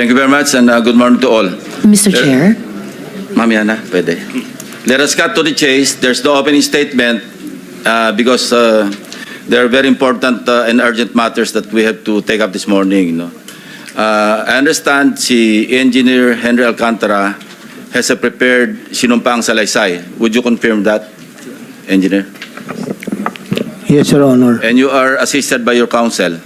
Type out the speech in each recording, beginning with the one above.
Thank you very much and uh, good morning to all. Mr. Chair, Ma'am Yana, pwede. Let us cut to the chase. There's no opening statement uh, because uh, there are very important uh, and urgent matters that we have to take up this morning. No? Uh, I understand si Engineer Henry Alcantara has a prepared sinumpang salaysay. Would you confirm that, Engineer? Yes, Your Honor. And you are assisted by your counsel.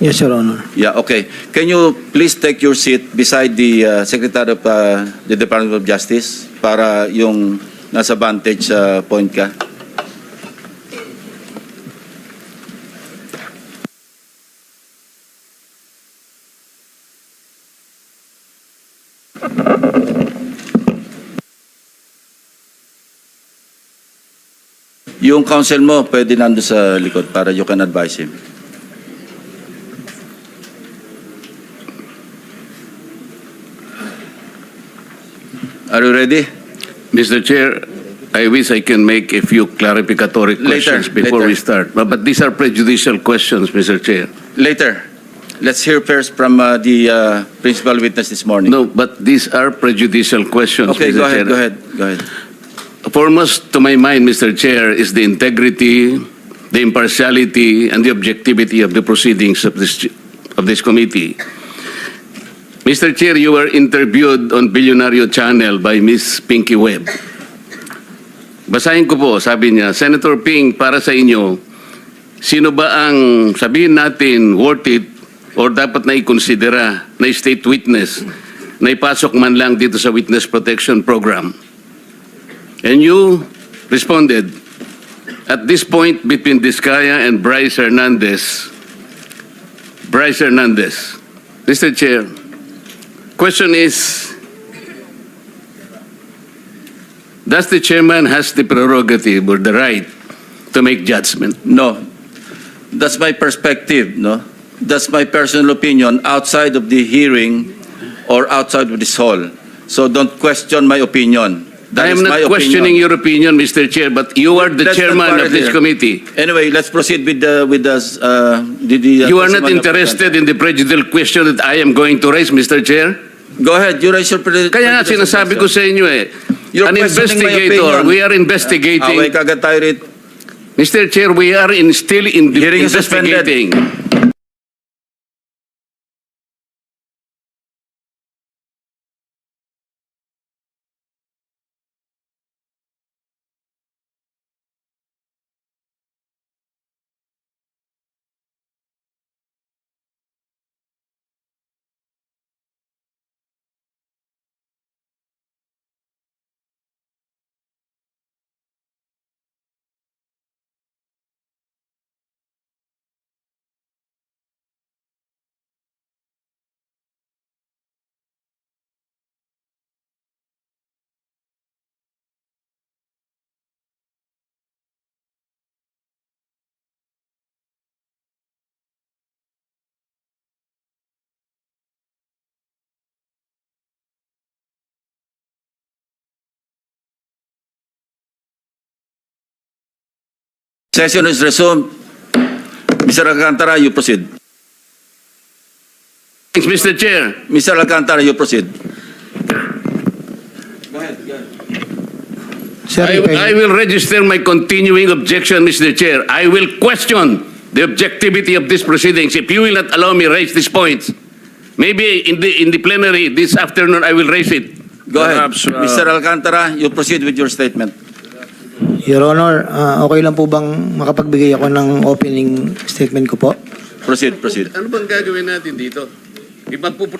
Yes, Your Honor. Yeah, okay. Can you please take your seat beside the uh, Secretary of uh, the Department of Justice para yung nasa vantage uh, point ka? Yung counsel mo, pwede nando sa likod para you can advise him. Are you ready? Mr. Chair, I wish I can make a few clarificatory Later, questions before later. we start. But, but these are prejudicial questions, Mr. Chair. Later. Let's hear first from uh, the uh, principal witness this morning. No, but these are prejudicial questions, Okay, Mr. go ahead, Chair. go ahead, go ahead. Foremost to my mind, Mr. Chair, is the integrity, the impartiality, and the objectivity of the proceedings of this, of this committee. Mr. Chair, you were interviewed on Billionario Channel by Miss Pinky Webb. Basahin ko po, sabi niya, Senator Ping, para sa inyo, sino ba ang sabihin natin worth it or dapat na ikonsidera na state witness na ipasok man lang dito sa Witness Protection Program? And you responded, at this point between Discaya and Bryce Hernandez, Bryce Hernandez, Mr. Chair, question is, does the chairman has the prerogative or the right to make judgment? No, that's my perspective, no? That's my personal opinion outside of the hearing or outside of this hall. So don't question my opinion. That I is am my not questioning opinion. your opinion, Mr. Chair, but you are the Let's not chairman quarrel of this here. committee. Anyway, let's proceed with the, with the, uh, the, the. uh, You are not testimony of the interested in the prejudicial question that I am going to raise, Mr. Chair? Go ahead, you raise your. Kaya nga sinasabi ko sa inyo eh, You're an investigator, we are investigating. Away kagad tayo rito. Mr. Chair, we are in, still in Hearing is suspended. Session is resumed. Mr. Alcantara, you proceed. Thanks, Mr. Chair. Mr. Alcantara, you proceed. Sir, I, if I- I will register my continuing objection, Mr. Chair. I will question the objectivity of these proceedings if you will not allow me raise these points. Maybe in the, in the plenary this afternoon, I will raise it. Go ahead. Perhaps, uh, Mr. Alcantara, you proceed with your statement. Your Honor, ah, okay lang po bang makapagbigay ako ng opening statement ko po? Proceed, proceed. Ano bang gagawin natin dito? Iba po